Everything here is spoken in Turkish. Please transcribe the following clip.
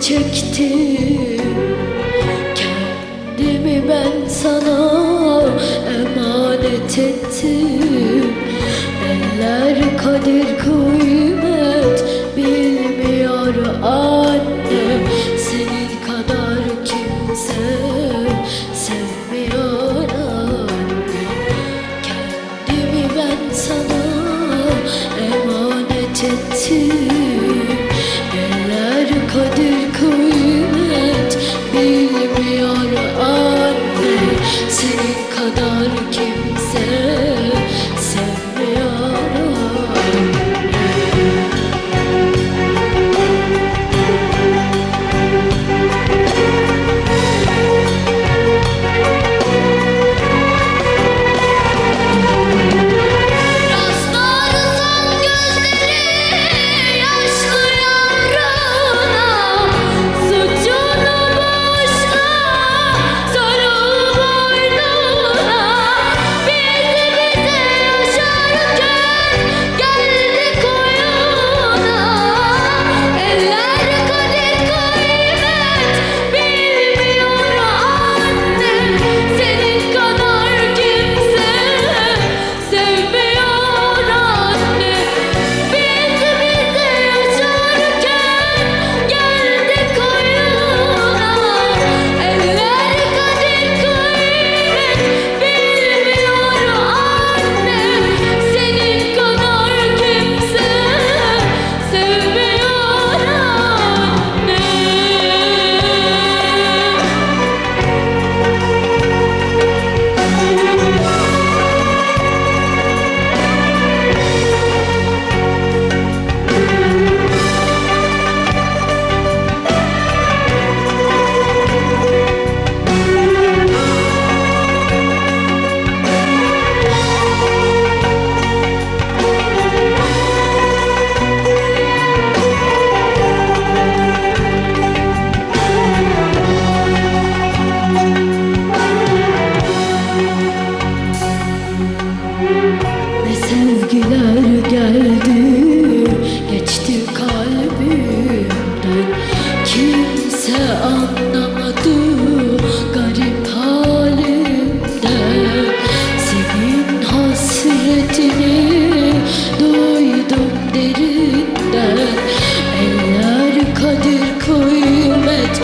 çekti Kendimi ben sana emanet ettim. Eller kadir kıymet bilmiyor anne. Senin kadar kimse sevmiyor anne. Kendimi ben sana emanet ettim. kadir kıymet.